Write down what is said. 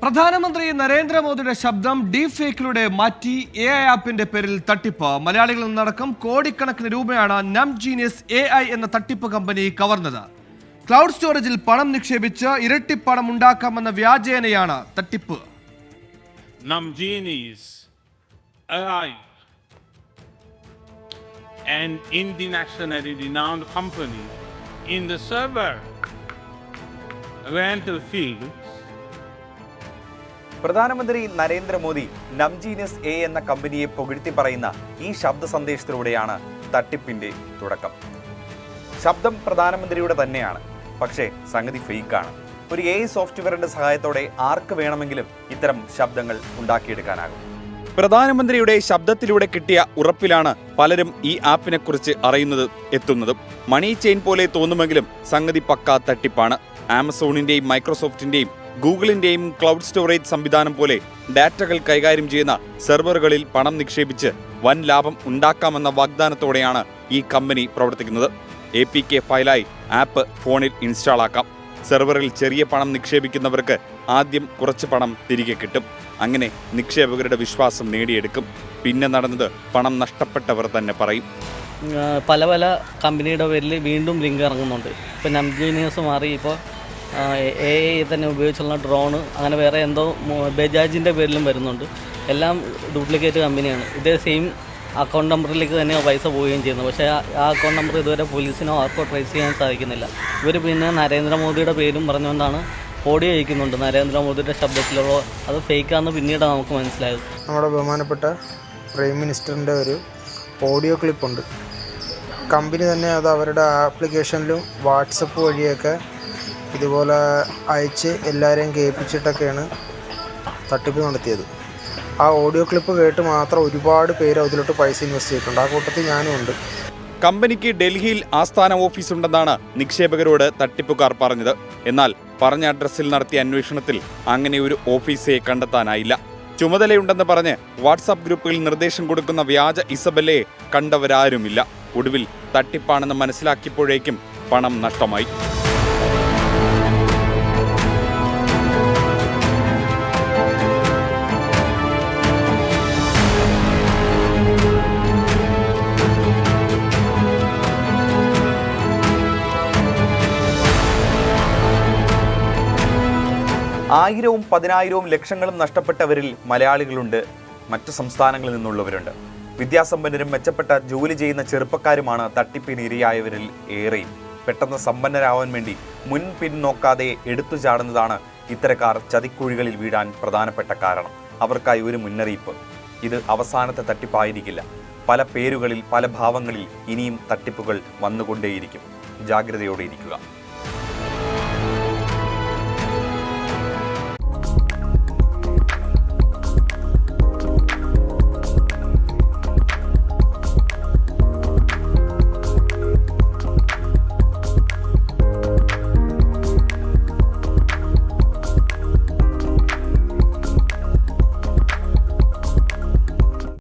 പ്രധാനമന്ത്രി നരേന്ദ്രമോദിയുടെ ശബ്ദം ഡീപ് ഫേക്കിലൂടെ മാറ്റി എ ഐ ആപ്പിന്റെ പേരിൽ തട്ടിപ്പ്. മലയാളികളിൽ നിന്നടക്കം കോടിക്കണക്കിന് രൂപയാണ് നം ജീനിയസ് എ ഐ എന്ന തട്ടിപ്പ് കമ്പനി കവർന്നത്. ക്ലൗഡ് സ്റ്റോറേജിൽ പണം നിക്ഷേപിച്ച് ഇരട്ടിപ്പണം ഉണ്ടാക്കാമെന്ന വ്യാജേനയാണ് തട്ടിപ്പ്. rental field പ്രധാനമന്ത്രി നരേന്ദ്രമോദി നംജീനിയസ് എ എന്ന കമ്പനിയെ പുകഴ്ത്തി പറയുന്ന ഈ ശബ്ദ സന്ദേശത്തിലൂടെയാണ് തട്ടിപ്പിന്റെ തുടക്കം. ശബ്ദം പ്രധാനമന്ത്രിയുടെ തന്നെയാണ്. പക്ഷേ സംഗതി ഫേക്കാണ്. ഒരു എ സോഫ്റ്റ്വെയറിന്റെ സഹായത്തോടെ ആർക്ക് വേണമെങ്കിലും ഇത്തരം ശബ്ദങ്ങൾ ഉണ്ടാക്കിയെടുക്കാനാകും. പ്രധാനമന്ത്രിയുടെ ശബ്ദത്തിലൂടെ കിട്ടിയ ഉറപ്പിലാണ് പലരും ഈ ആപ്പിനെ കുറിച്ച് അറിയുന്നത് എത്തുന്നതും. മണി ചെയിൻ പോലെ തോന്നുമെങ്കിലും സംഗതി പക്കാ തട്ടിപ്പാണ്. ആമസോണിന്റെയും മൈക്രോസോഫ്റ്റിന്റെയും ഗൂഗിളിന്റെയും ക്ലൗഡ് സ്റ്റോറേജ് സംവിധാനം പോലെ ഡാറ്റകൾ കൈകാര്യം ചെയ്യുന്ന സെർവറുകളിൽ പണം നിക്ഷേപിച്ച് വൻ ലാഭം ഉണ്ടാക്കാമെന്ന വാഗ്ദാനത്തോടെയാണ് ഈ കമ്പനി പ്രവർത്തിക്കുന്നത്. എ പി കെ ഫയലായി ആപ്പ് ഫോണിൽ ഇൻസ്റ്റാൾ ആക്കാം സെർവറിൽ ചെറിയ പണം നിക്ഷേപിക്കുന്നവർക്ക് ആദ്യം കുറച്ച് പണം തിരികെ കിട്ടും. അങ്ങനെ നിക്ഷേപകരുടെ വിശ്വാസം നേടിയെടുക്കും. പിന്നെ നടന്നത് പണം നഷ്ടപ്പെട്ടവർ തന്നെ പറയും. പല പല കമ്പനിയുടെ പേരിൽ വീണ്ടും ലിങ്ക് ഇറങ്ങുന്നുണ്ട്. ഇപ്പോൾ നംജീനിയസ് മാറി ഇപ്പോൾ എ ഐ തന്നെ ഉപയോഗിച്ചുള്ള ഡ്രോണ് അങ്ങനെ വേറെ എന്തോ ബജാജിന്റെ പേരിലും വരുന്നുണ്ട്. എല്ലാം ഡ്യൂപ്ലിക്കേറ്റ് കമ്പനിയാണ്. ഇതേ സെയിം അക്കൗണ്ട് നമ്പറിലേക്ക് തന്നെ പൈസ പോവുകയും ചെയ്യുന്നു. പക്ഷേ ആ അക്കൗണ്ട് നമ്പർ ഇതുവരെ പോലീസിനോ ആർക്കോ ട്രേസ് ചെയ്യാൻ സാധിക്കുന്നില്ല. ഇവർ പിന്നെ നരേന്ദ്രമോദിയുടെ പേരും പറഞ്ഞുകൊണ്ടാണ് ഓഡിയോ അയക്കുന്നുണ്ട്. നരേന്ദ്രമോദിയുടെ ശബ്ദത്തിലുള്ള അത് ഫേക്കാന്ന് പിന്നീടാണ് നമുക്ക് മനസ്സിലായത്. നമ്മുടെ ബഹുമാനപ്പെട്ട പ്രൈം മിനിസ്റ്ററിന്റെ ഒരു ഓഡിയോ ക്ലിപ്പുണ്ട്. കമ്പനി തന്നെ അത് അവരുടെ ആപ്ലിക്കേഷനിലും വാട്സപ്പ് വഴിയൊക്കെ ഇതുപോലെ അയച്ച് എല്ലാവരെയും കേൾപ്പിച്ചിട്ടൊക്കെയാണ് തട്ടിപ്പ് നടത്തിയത്. ആ ഓഡിയോ ക്ലിപ്പ് കേട്ട് മാത്രം ഒരുപാട് പേര് അതിലോട്ട് പൈസ ഇൻവെസ്റ്റ് ചെയ്തിട്ടുണ്ട്. ആ കൂട്ടത്തിൽ ഞാനും ഉണ്ട്. കമ്പനിക്ക് ഡൽഹിയിൽ ആസ്ഥാന ഓഫീസ് ഉണ്ടെന്നാണ് നിക്ഷേപകരോട് തട്ടിപ്പുകാർ പറഞ്ഞത്. എന്നാൽ പറഞ്ഞ അഡ്രസ്സിൽ നടത്തിയ അന്വേഷണത്തിൽ അങ്ങനെ ഒരു ഓഫീസെ കണ്ടെത്താനായില്ല. ചുമതലയുണ്ടെന്ന് പറഞ്ഞ് വാട്സാപ്പ് ഗ്രൂപ്പിൽ നിർദ്ദേശം കൊടുക്കുന്ന വ്യാജ ഇസബല്ലയെ കണ്ടവരാരുമില്ല. ഒടുവിൽ തട്ടിപ്പാണെന്ന് മനസ്സിലാക്കിയപ്പോഴേക്കും പണം നഷ്ടമായി. ആയിരവും പതിനായിരവും ലക്ഷങ്ങളും നഷ്ടപ്പെട്ടവരിൽ മലയാളികളുണ്ട്. മറ്റ് സംസ്ഥാനങ്ങളിൽ നിന്നുള്ളവരുണ്ട്. വിദ്യാസമ്പന്നരും മെച്ചപ്പെട്ട ജോലി ചെയ്യുന്ന ചെറുപ്പക്കാരുമാണ് തട്ടിപ്പിന് ഇരയായവരിൽ ഏറെയും. പെട്ടെന്ന് സമ്പന്നരാവാൻ വേണ്ടി മുൻ പിൻ നോക്കാതെ എടുത്തു ചാടുന്നതാണ് ഇത്തരക്കാർ ചതിക്കുഴികളിൽ വീഴാൻ പ്രധാനപ്പെട്ട കാരണം. അവർക്കായി ഒരു മുന്നറിയിപ്പ്. ഇത് അവസാനത്തെ തട്ടിപ്പായിരിക്കില്ല. പല പേരുകളിൽ പല ഭാവങ്ങളിൽ ഇനിയും തട്ടിപ്പുകൾ വന്നുകൊണ്ടേയിരിക്കും. ജാഗ്രതയോടെ ഇരിക്കുക.